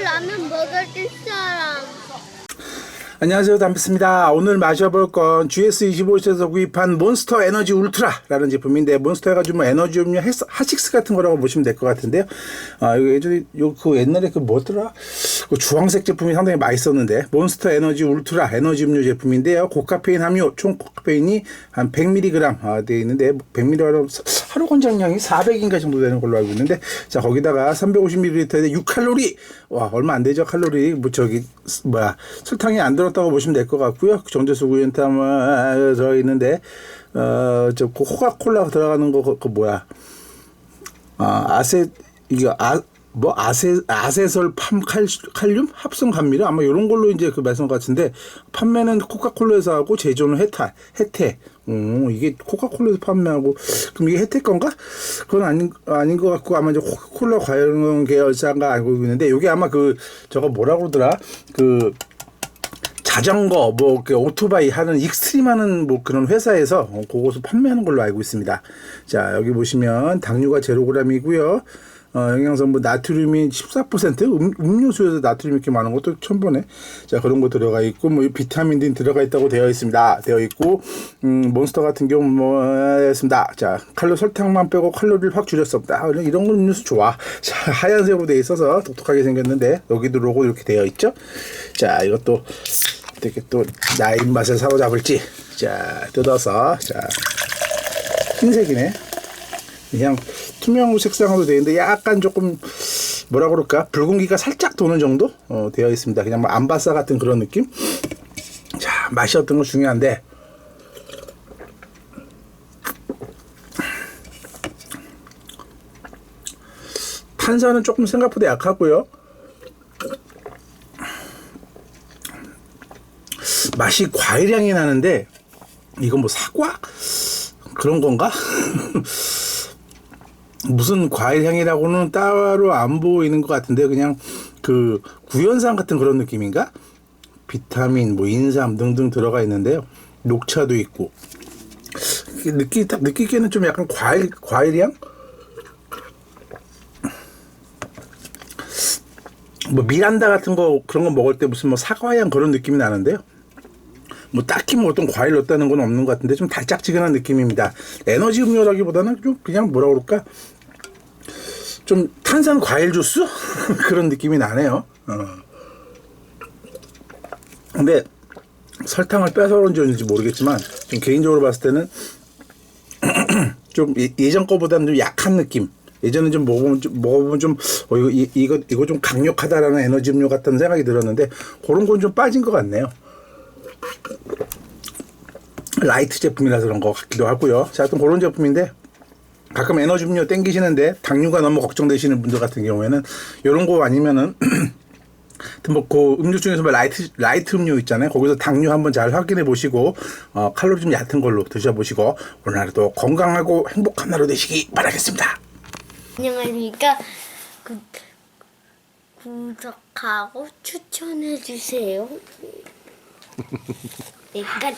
라면 먹을 사람. 안녕하세요 담비스입니다. 오늘 마셔볼 건 GS25에서 구입한 몬스터 에너지 울트라라는 제품인데 몬스터 해가지고 뭐 에너지 음료 하식스 같은 거라고 보시면 될 것 같은데요. 아 이거 예전에 요 그 옛날에 그 뭐더라? 그 주황색 제품이 상당히 맛있었는데 몬스터 에너지 울트라 에너지 음료 제품인데요. 고카페인 함유 총 고카페인이 한 100mg 아, 되어 있는데 100mg 하루 권장량이 400인가 정도 되는 걸로 알고 있는데 자 거기다가 350ml에 6칼로리. 와 얼마 안 되죠 칼로리? 뭐 저기 스- 뭐야. 설탕이 안 들었다고 보시면 될 것 같고요. 정제수 구연탄 들어 있는데 어저 코카콜라 들어가는 거 그 뭐야. 아 아세 이거 아 뭐 아세 아세설 팜칼 칼륨 합성 감미료 아마 이런 걸로 이제 그 말씀 같은데 판매는 코카콜라에서 하고 제조는 혜타 혜태 오 이게 코카콜라에서 판매하고 그럼 이게 혜태 건가 그건 아닌 아닌 것 같고 아마 이제 코카콜라 관련 계열사가 알고 있는데 이게 아마 그 저거 뭐라 그러더라 그 자전거 뭐그 오토바이 하는 익스트림 하는 뭐 그런 회사에서 어, 그것을 판매하는 걸로 알고 있습니다. 자 여기 보시면 당류가 제로그램이고요. 어, 영양성분 나트륨이 14% 음, 음료수에서 나트륨 이렇게 많은 것도 처음 보네. 자 그런 거 들어가 있고 뭐 비타민 D 들어가 있다고 되어 있습니다. 되어 있고 음, 몬스터 같은 경우 뭐 했습니다. 자 칼로 설탕만 빼고 칼로리를 확 줄였습니다. 아, 이런 건 음료수 좋아. 자 하얀색으로 되어 있어서 독특하게 생겼는데 여기도 로고 이렇게 되어 있죠. 자 이것도 어떻게 또 나의 입맛을 사로잡을지 자 뜯어서 자 흰색이네 그냥 투명 색상으로 되어 있는데 약간 조금 뭐라 그럴까? 붉은기가 살짝 도는 정도? 어, 되어 있습니다. 그냥 뭐 암바사 같은 그런 느낌? 자 맛이 어떤 거 중요한데. 탄산은 조금 생각보다 약하고요. 맛이 과일 향이 나는데 이건 뭐 사과? 그런 건가? 무슨 과일 향이라고는 따로 안 보이는 것 같은데 그냥 그 구연산 같은 그런 느낌인가? 비타민, 뭐 인삼 등등 들어가 있는데요. 녹차도 있고 느끼 딱 느끼기에는 좀 약간 과일 과일 향? 뭐 미란다 같은 거 그런 거 먹을 때 무슨 뭐 사과향 그런 느낌이 나는데요. 뭐 딱히 뭐 어떤 과일 넣었다는 건 없는 것 같은데 좀 달짝지근한 느낌입니다. 에너지 음료라기보다는 좀 그냥 뭐라 그럴까 좀 탄산 과일 주스 그런 느낌이 나네요. 어. 근데 설탕을 빼서 그런지 모르겠지만 좀 개인적으로 봤을 때는 좀 예- 예전 거보다는 좀 약한 느낌. 예전에 좀 먹어보면 좀, 먹어보면 좀 어, 이거 이, 이거 이거 좀 강력하다라는 에너지 음료 같다는 생각이 들었는데 그런 건 좀 빠진 것 같네요. 라이트 제품이라서 그런 것 같기도 하고요. 자, 하여튼 그런 제품인데 가끔 에너지 음료 땡기시는데 당류가 너무 걱정되시는 분들 같은 경우에는 이런 거 아니면은 뭐그 음료 중에서 뭐 라이트 라이트 음료 있잖아요. 거기서 당류 한번 잘 확인해 보시고 어, 칼로리 좀 얕은 걸로 드셔보시고 오늘 하루도 건강하고 행복한 하루 되시기 바라겠습니다. 안녕하십니까. 구, 구독하고 추천해 주세요. 내가